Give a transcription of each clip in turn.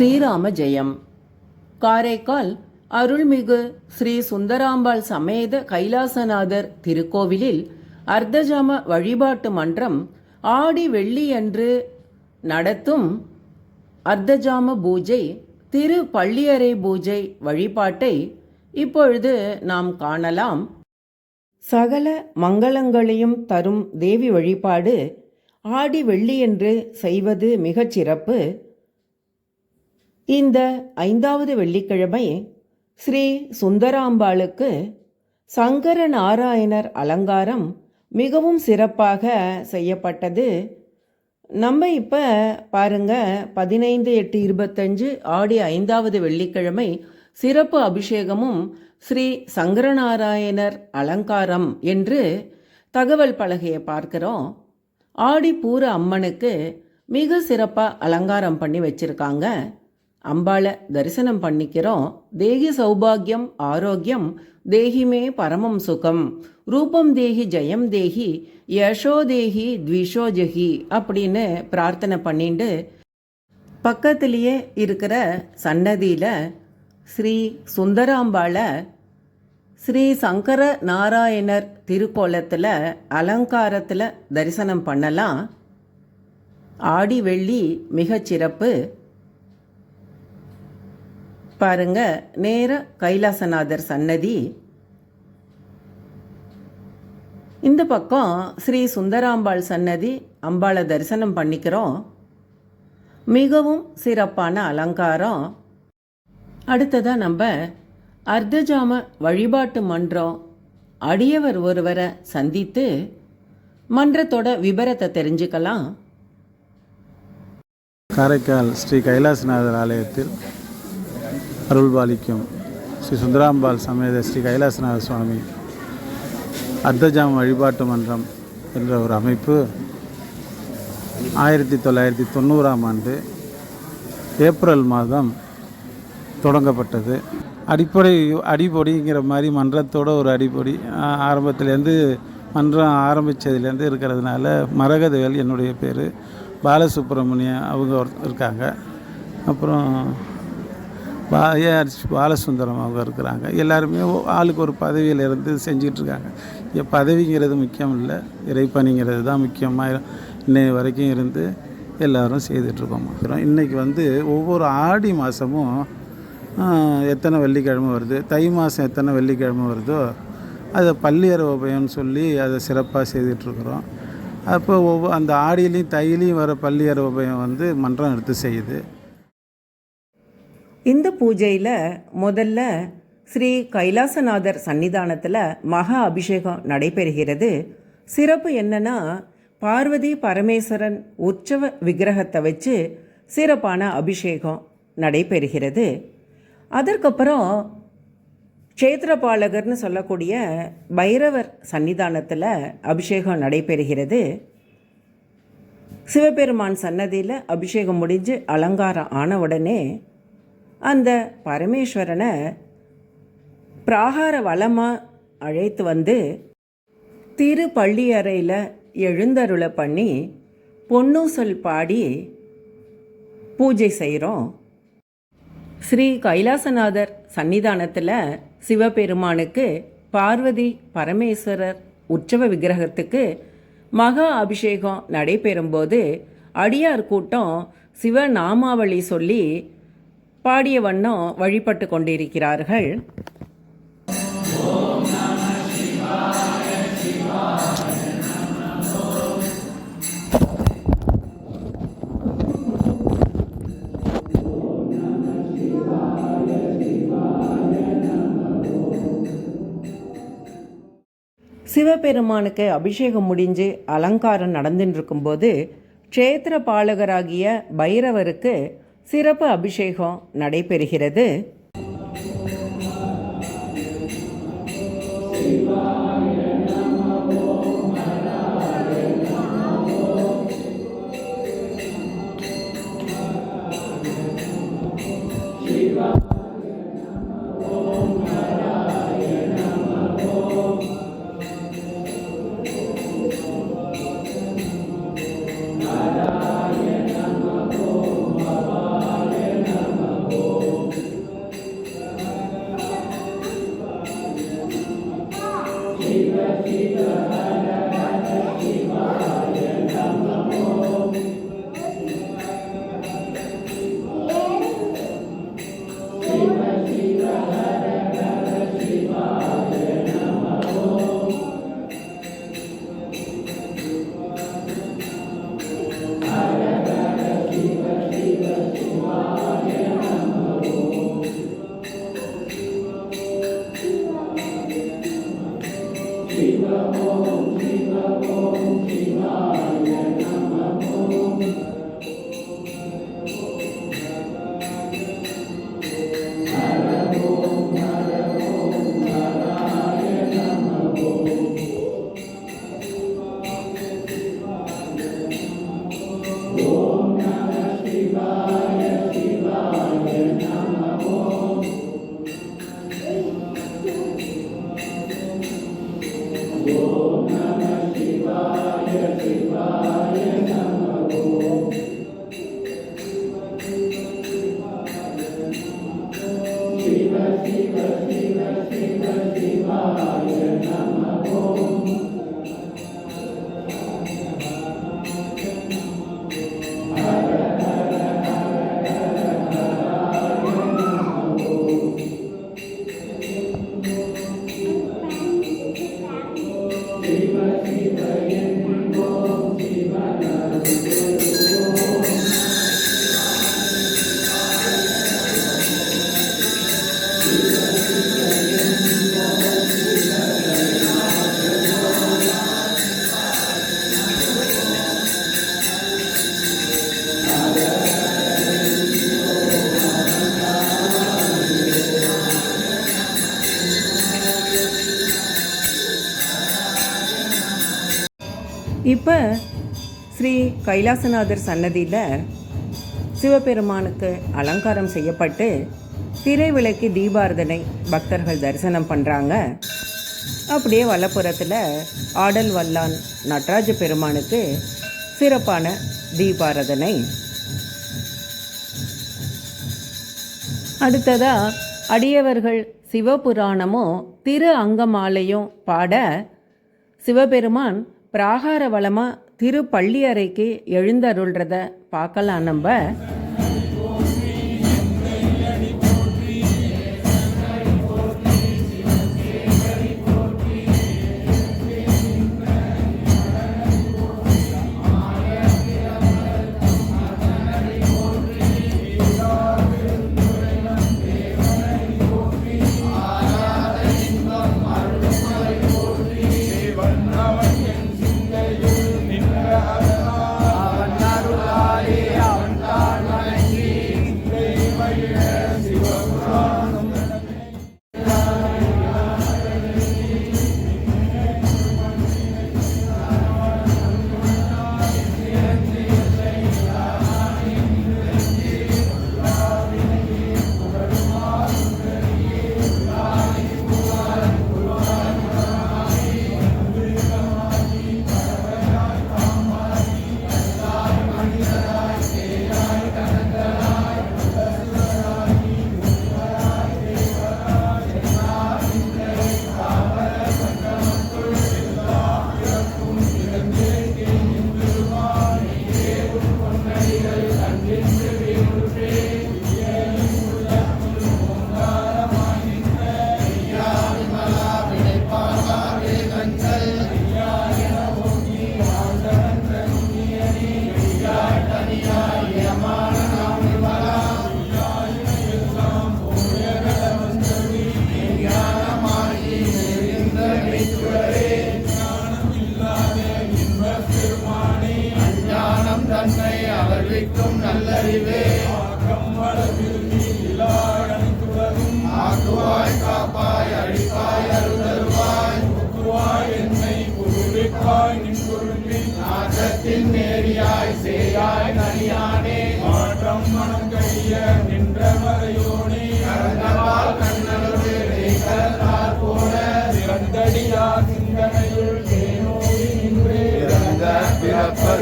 ஸ்ரீராம ஜெயம். காரைக்கால் அருள்மிகு ஸ்ரீ சுந்தராம்பாள் சமேத கைலாசநாதர் திருக்கோவிலில் அர்த்தஜாம வழிபாட்டு மன்றம் ஆடி வெள்ளியன்று நடத்தும் அர்த்தஜாம பூஜை திரு பள்ளியறை பூஜை வழிபாட்டை இப்பொழுது நாம் காணலாம். சகல மங்களங்களையும் தரும் தேவி வழிபாடு ஆடி வெள்ளியன்று செய்வது மிகச் சிறப்பு. இந்த ஐந்தாவது வெள்ளிக்கிழமை ஸ்ரீ சுந்தராம்பாளுக்கு சங்கர நாராயணர் அலங்காரம் மிகவும் சிறப்பாக செய்யப்பட்டது. நம்ம இப்போ பாருங்க பதினைந்து எட்டு இருபத்தஞ்சு ஆடி ஐந்தாவது வெள்ளிக்கிழமை சிறப்பு அபிஷேகமும் ஸ்ரீ சங்கரநாராயணர் அலங்காரம் என்று தகவல் பலகையை பார்க்கிறோம். ஆடி பூர அம்மனுக்கு மிக சிறப்பாக அலங்காரம் பண்ணி வச்சுருக்காங்க. அம்பாளை தரிசனம் பண்ணிக்கிறோம். தேகி சௌபாகியம் ஆரோக்கியம் தேகிமே பரமம் சுகம். ரூபம் தேகி ஜெயம் தேகி யஷோ தேகி த்விஷோ ஜெகி அப்படின்னு பிரார்த்தனை பண்ணிட்டு பக்கத்திலேயே இருக்கிற சன்னதியில் ஸ்ரீ சுந்தராம்பாளை ஸ்ரீ சங்கர நாராயணர் திருக்கோலத்தில் அலங்காரத்தில் தரிசனம் பண்ணலாம். ஆடி வெள்ளி மிகச்சிறப்பு. பாருங்க நேர கைலாசநாதர் சன்னதி. இந்த பக்கம் ஸ்ரீ சுந்தராம்பாள் சன்னதி அம்பாளை தரிசனம் பண்ணிக்கிறோம். மிகவும் சிறப்பான அலங்காரம். அடுத்ததாக நம்ம அர்த்தஜாம வழிபாட்டு மன்றம். அடியவர் ஒருவரை சந்தித்து மன்றத்தோட விபரத்தை தெரிஞ்சுக்கலாம். காரைக்கால் ஸ்ரீ கைலாசநாதர் ஆலயத்தில் அருள்பாலிக்கும் ஸ்ரீ சுந்தராம்பாள் சமேத ஸ்ரீ கைலாசநாத சுவாமி அர்த்தஜாம வழிபாட்டு மன்றம் என்ற ஒரு அமைப்பு ஆயிரத்தி தொள்ளாயிரத்தி தொண்ணூறாம் ஆண்டு ஏப்ரல் மாதம் தொடங்கப்பட்டது. அடிப்படை அடிப்பொடிங்கிற மாதிரி மன்றத்தோட ஒரு அடிப்பொடி ஆரம்பத்துலேருந்து மன்றம் ஆரம்பித்ததுலேருந்து இருக்கிறதுனால மரகதவேல் என்னுடைய பேர். பாலசுப்ரமணியம் அவங்க ஒரு- இருக்காங்க. அப்புறம் பா ஏஆர் பாலசுந்தரம் அவங்க இருக்கிறாங்க. எல்லாருமே ஆளுக்கு ஒரு பதவியில் இருந்து செஞ்சுக்கிட்டு இருக்காங்க பதவிங்கிறது முக்கியம் இல்லை இறைப்பணிங்கிறது தான் முக்கியமாக இன்னைய வரைக்கும் இருந்து எல்லோரும் செய்துட்ருக்கோம். இன்றைக்கி வந்து ஒவ்வொரு ஆடி மாதமும் எத்தனை வெள்ளிக்கிழமை வருது தை மாதம் எத்தனை வெள்ளிக்கிழமை வருதோ அதை பள்ளியற உபயம்னு சொல்லி அதை சிறப்பாக செய்துட்ருக்குறோம். அப்போ ஒவ்வொரு அந்த ஆடியிலையும் தையிலையும் வர பள்ளியற உபயம் வந்து மன்றம் எடுத்து செய்யுது. இந்த பூஜையில் முதல்ல ஸ்ரீ கைலாசநாதர் சன்னிதானத்தில் மகா அபிஷேகம் நடைபெறுகிறது. சிறப்பு என்னன்னா பார்வதி பரமேஸ்வரன் உற்சவ விக்கிரகத்தை வச்சு சிறப்பான அபிஷேகம் நடைபெறுகிறது. அதற்கப்புறம் க்ஷேத்திரபாலகர்னு சொல்லக்கூடிய பைரவர் சன்னிதானத்தில் அபிஷேகம் நடைபெறுகிறது. சிவபெருமான் சன்னதியில் அபிஷேகம் முடிஞ்சு அலங்காரம் ஆன உடனே அந்த பரமேஸ்வரனை பிராகார வளமாக அழைத்து வந்து திரு பள்ளியறையில் எழுந்தருளை பண்ணி பொன்னூசல் பாடி பூஜை செய்கிறோம் ஸ்ரீ கைலாசநாதர் சன்னிதானத்தில் சிவபெருமானுக்கு பார்வதி பரமேஸ்வரர் உற்சவ விக்கிரகத்துக்கு மகா அபிஷேகம் நடைபெறும்போது அடியார் கூட்டம் சிவநாமாவளி சொல்லி பாடிய வண்ணம் வழிபட்டு கொண்டிருக்கிறார்கள். சிவபெருமானுக்கு அபிஷேகம் முடிஞ்சு அலங்காரம் நடந்துட்டு இருக்கும்போது க்ஷேத்திர பாலகராகிய பைரவருக்கு சிறப்பு அபிஷேகம் நடைபெறுகிறது. கைலாசநாதர் சன்னதியில் சிவபெருமானுக்கு அலங்காரம் செய்யப்பட்டு திரைவிளக்கு தீபாரதனை பக்தர்கள் தரிசனம் பண்ணுறாங்க அப்படியே வலப்புறத்தில் ஆடல் வல்லான் நடராஜ பெருமானுக்கு சிறப்பான தீபாரதனை. அடுத்ததாக அடியவர்கள் சிவபுராணமும் திரு அங்கமாலையும் பாட சிவபெருமான் பிராகார வளமாக திரு பள்ளியறைக்கு எழுந்தருள்றத பார்க்கலாம் நம்ம.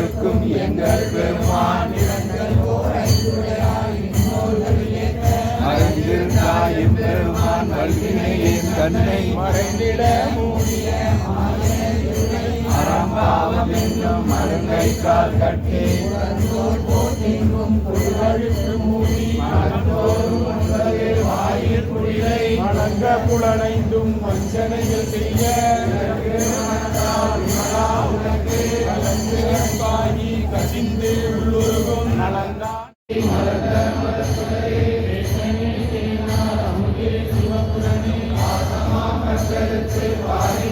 பிறப்பருக்கும் எங்கள் பெருமான் மறைந்திருந்தாயும் பெருமான் வல்வினையின் தன்னை மறைந்திட மூடிய அறம்பாவம் என்னும் மருங்கை கால் கட்டி வணங்க புலனைந்தும் வஞ்சனைகள் செய்ய உனக்கு கலந்து அன்பாகி கசிந்து உள்ளுருகும் நலந்தா மலர்ந்த மலர்த்துறை சிவப்புடனே ஆசமா கற்றெடுத்து பாரி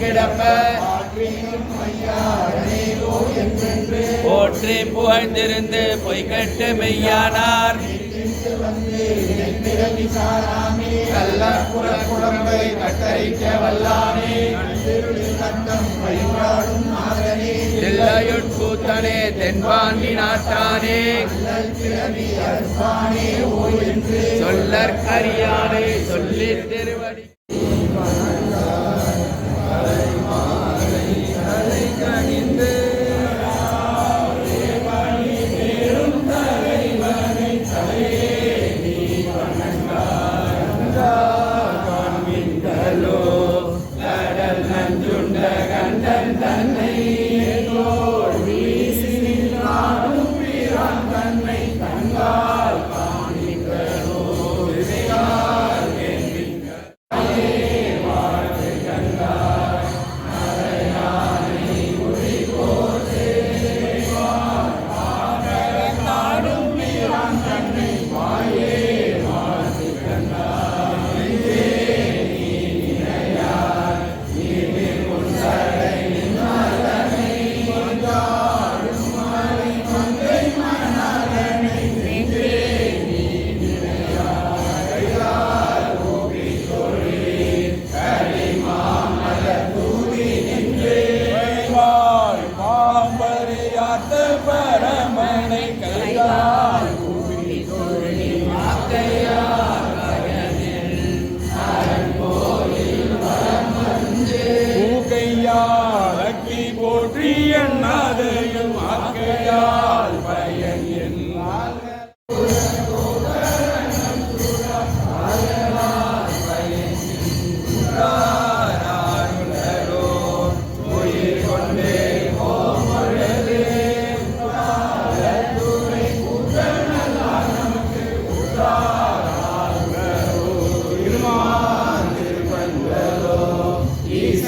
கிடப்ப போற்றி புகழ்ந்திருந்து பொய்கட்டு மெய்யானார். கள்ள குழம்பை கட்டரிக்க வல்லானே. தென்பாண்டி நாட்டானே. என்று. சொல்லற்கரியானே சொல்லித் திருவடி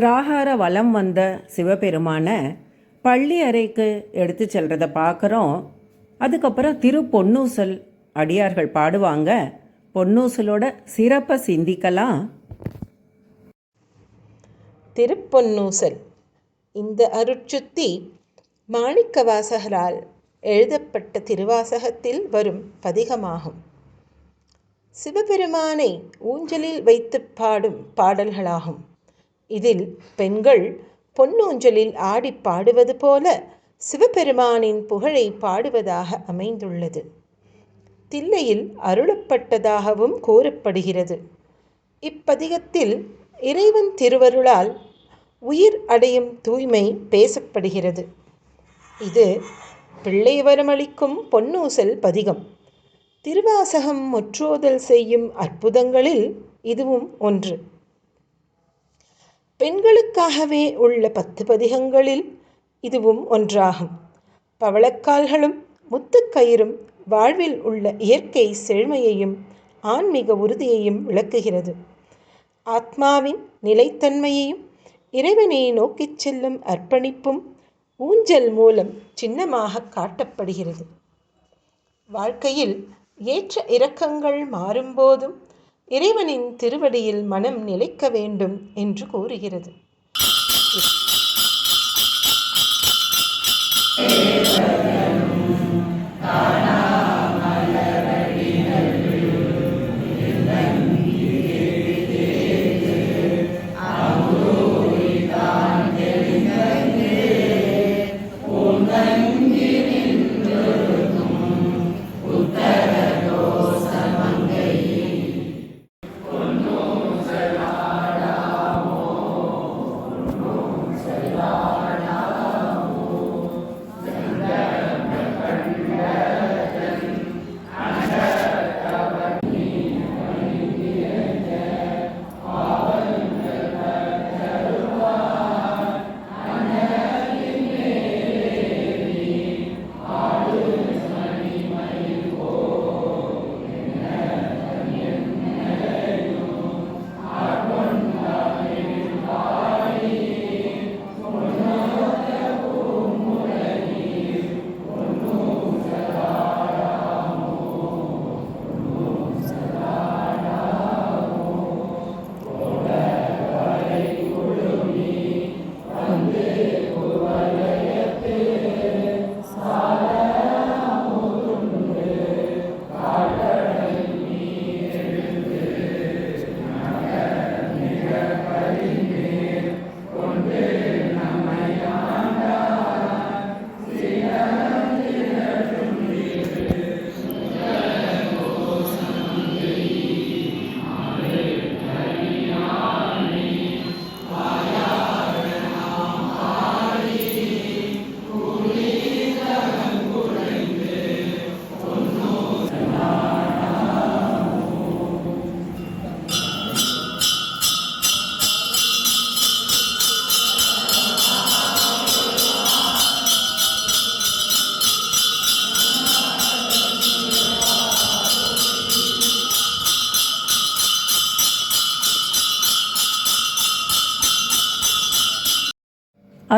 பிராகார வலம் வந்த சிவபெருமான பள்ளி அறைக்கு எடுத்து செல்கிறத பார்க்குறோம். அதுக்கப்புறம் திரு பொன்னூசல் அடியார்கள் பாடுவாங்க. பொன்னூசலோட சிறப்பை சிந்திக்கலாம். திருப்பொன்னூசல். இந்த அருட்சுத்தி மாணிக்கவாசகரால் எழுதப்பட்ட திருவாசகத்தில் வரும் பதிகமாகும். சிவபெருமானை ஊஞ்சலில் வைத்து பாடும் பாடல்களாகும். இதில் பெண்கள் பொன்னூஞ்சலில் ஆடி பாடுவது போல சிவபெருமானின் புகழை பாடுவதாக அமைந்துள்ளது. தில்லையில் அருளப்பட்டதாகவும் கூறப்படுகிறது. இப்பதிகத்தில் இறைவன் திருவருளால் உயிர் அடையும் தூய்மை பேசப்படுகிறது. இது பிள்ளைவரம் அளிக்கும் பொன்னூசல் பதிகம். திருவாசகம் முற்றோதல் செய்யும் அற்புதங்களில் இதுவும் ஒன்று. பெண்களுக்காகவே உள்ள பத்து பதிகங்களில் இதுவும் ஒன்றாகும். பவளக்கால்களும் முத்துக்கயிறும் வாழ்வில் உள்ள இயற்கை செழுமையையும் ஆன்மீக உறுதியையும் விளக்குகிறது. ஆத்மாவின் நிலைத்தன்மையையும் இறைவனை நோக்கிச் செல்லும் அர்ப்பணிப்பும் ஊஞ்சல் மூலம் சின்னமாக காட்டப்படுகிறது. வாழ்க்கையில் ஏற்ற இரக்கங்கள் மாறும்போதும் இறைவனின் திருவடியில் மனம் நிலைக்க வேண்டும் என்று கூறுகிறது.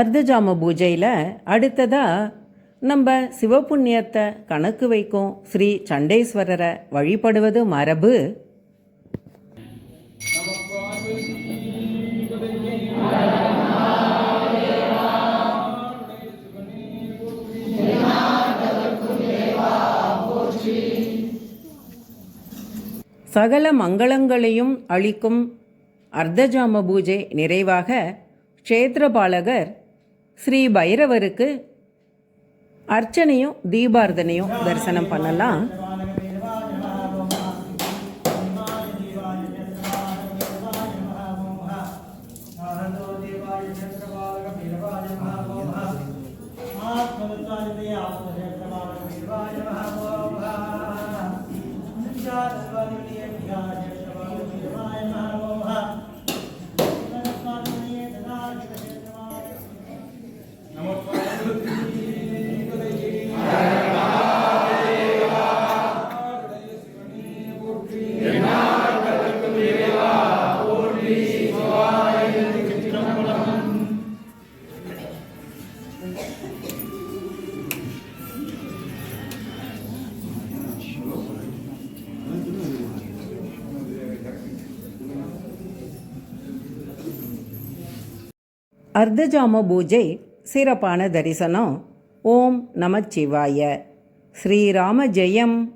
அர்த்தஜாம பூஜையில் அடுத்ததாக நம்ம சிவபுண்ணியத்தை கணக்கு வைக்கும் ஸ்ரீ சண்டேஸ்வரரை வழிபடுவது மரபு. சகல மங்களங்களையும் அளிக்கும் அர்த்தஜாம பூஜை நிறைவாக க்ஷேத்திரபாலகர் ஸ்ரீ பைரவருக்கு அர்ச்சனையும் தீபார்த்தனையும் தரிசனம் பண்ணலாம். அர்த்தஜாம பூஜை சிறப்பான தரிசனம். ஓம் நமச்சிவாய. ஸ்ரீராம ஜெயம்.